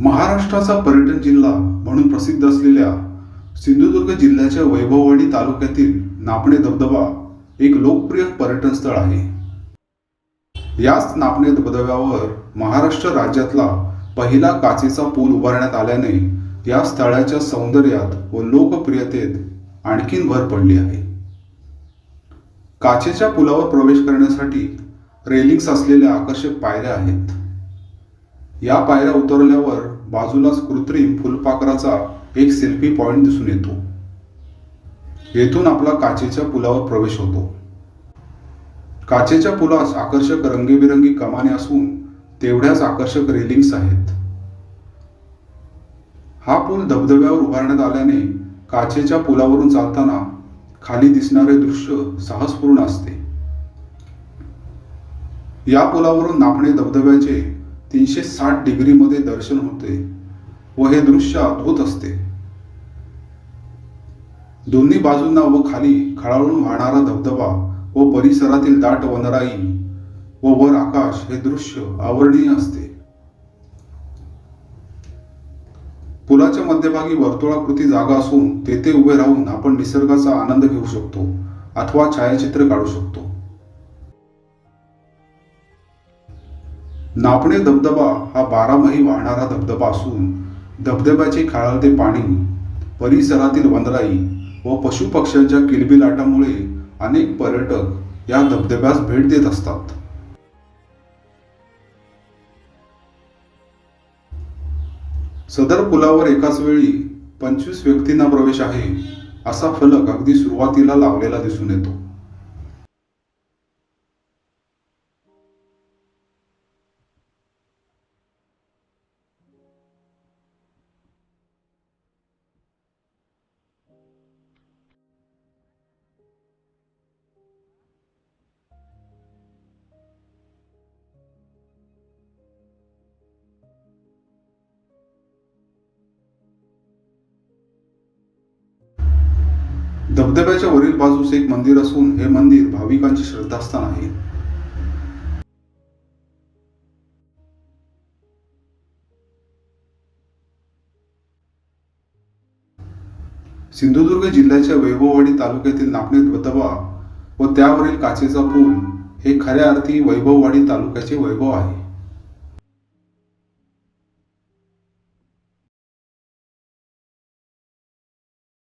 महाराष्ट्राचा पर्यटन जिल्हा म्हणून प्रसिद्ध असलेल्या सिंधुदुर्ग जिल्ह्याच्या वैभववाडी तालुक्यातील नापणे धबधबा एक लोकप्रिय पर्यटन स्थळ आहे. याच नापणे धबधब्यावर महाराष्ट्र राज्यातला पहिला काचेचा पूल उभारण्यात आल्याने या स्थळाच्या सौंदर्यात व लोकप्रियतेत आणखीन भर पडली आहे. काचेच्या पुलावर प्रवेश करण्यासाठी रेलिंग्स असलेल्या आकर्षक पायऱ्या आहेत. या पायऱ्या उतरल्यावर बाजूलाच कृत्रिम फुलपाखराचा एक सेल्फी पॉइंट दिसून येतो. येथून आपला काचेच्या पुलावर प्रवेश होतो. काचेच्या पुलास आकर्षक रंगीबिरंगी कमाने असून तेवढ्याच आकर्षक रेलिंग्स आहेत. हा पूल धबधब्यावर उभारण्यात आल्याने काचेच्या पुलावरून चालताना खाली दिसणारे दृश्य साहसपूर्ण असते. या पुलावरून नापणे धबधब्याचे तीनशे साठ डिग्रीमध्ये दर्शन होते व हे दृश्य अद्भुत असते. दोन्ही बाजूंना व खाली खळाळून वाहणारा धबधबा व परिसरातील दाट वनराई व वर आकाश हे दृश्य आवरणीय असते. पुलाच्या मध्यभागी वर्तुळाकृती जागा असून तेथे उभे राहून आपण निसर्गाचा आनंद घेऊ शकतो अथवा छायाचित्र काढू शकतो. नापणे धबधबा हा बारामाही वाहणारा धबधबा असून धबधब्याचे खाळते पाणी परिसरातील वनराई व पशुपक्ष्यांच्या किलबिलाटामुळे अनेक पर्यटक या धबधब्यास भेट देत असतात. सदर पुलावर एकाच वेळी पंचवीस व्यक्तींना प्रवेश आहे असा फलक अगदी सुरुवातीला लावलेला दिसून येतो. धबधब्याच्या वरील बाजूस एक मंदिर असून हे मंदिर भाविकांचे श्रद्धास्थान आहे. सिंधुदुर्ग जिल्ह्याच्या वैभववाडी तालुक्यातील नापणे धबधबा व त्यावरील काचेचा पूल हे खऱ्या अर्थी वैभववाडी तालुक्याचे वैभव आहे.